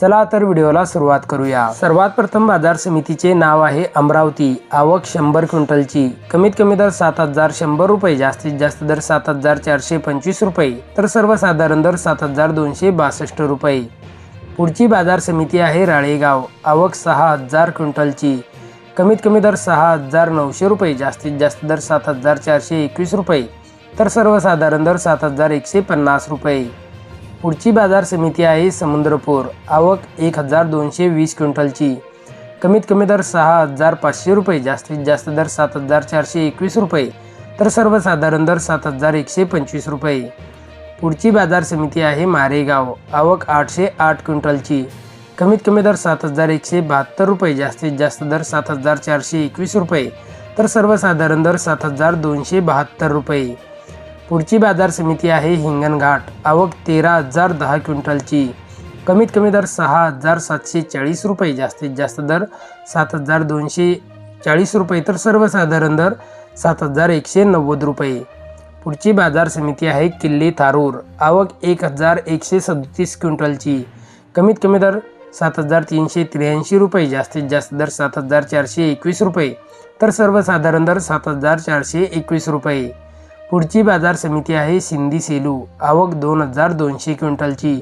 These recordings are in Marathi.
चला तर व्हिडिओला सुरुवात करूया. सर्वात प्रथम बाजार समितीचे नाव आहे अमरावती. आवक शंभर क्विंटलची. कमीत कमी दर सात हजार शंभर रुपये जास्तीत जास्त दर सात हजार चारशे पंचवीस रुपये तर सर्वसाधारण दर सात हजार दोनशे बासष्ट रुपये. पुढची बाजार समिती आहे राळेगाव. आवक सहा हजार क्विंटलची. कमीत कमी दर सहा हजार नऊशे रुपये जास्तीत जास्त दर सात हजार चारशे एकवीस रुपये तर सर्वसाधारण दर सात हजार एकशे पन्नास रुपये. पुढची बाजार समिती आहे समुद्रपूर. आवक एक हजार दोनशे वीस क्विंटलची. कमीत कमी दर सहा हजार पाचशे रुपये जास्तीत जास्त दर सात हजार चारशे एकवीस रुपये तर सर्वसाधारण दर सात हजार एकशे पंचवीस रुपये. पुढची बाजार समिती आहे मारेगाव. आवक आठशे आठ क्विंटलची. कमीत कमी दर सात हजार एकशे बहात्तर रुपये जास्तीत जास्त दर सात हजार चारशे एकवीस रुपये तर सर्वसाधारण दर सात हजार दोनशे बहात्तर रुपये. पुढची बाजार समिती आहे हिंगणघाट आवक तेरा हजार दहा क्विंटलची. कमीत कमी दर सहा हजार सातशे चाळीस रुपये. जास्तीत जास्त दर सात हजार दोनशे चाळीस रुपये. तर सर्वसाधारण दर सात हजार एकशे नव्वद रुपये. पुढची बाजार समिती आहे किल्ले थारूर. आवक एक हजार एकशे सदतीस क्विंटलची. कमीत कमी दर सात हजार तीनशे त्र्याऐंशी रुपये. जास्तीत जास्त दर सात हजार चारशे एकवीस रुपये. तर सर्वसाधारण दर सात हजार चारशे एकवीस रुपये. पुढची बाजार समिती आहे सिंधी सेलू. आवक दोन हजार दोनशे क्विंटलची.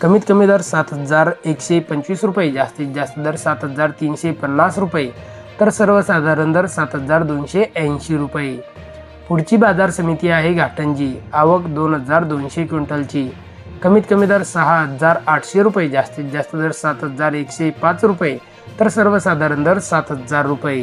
कमीत कमी दर सात हजार एकशे पंचवीस रुपये जास्तीत जास्त दर सात हजार तीनशे पन्नास रुपये तर सर्वसाधारण दर सात हजार दोनशे ऐंशी रुपये. पुढची बाजार समिती आहे घाटंजी. आवक दोन हजार दोनशे क्विंटलची. कमीत कमी दर सहा हजार आठशे रुपये जास्तीत जास्त दर सात हजार एकशे पाच रुपये तर सर्वसाधारण दर सात हजार रुपये.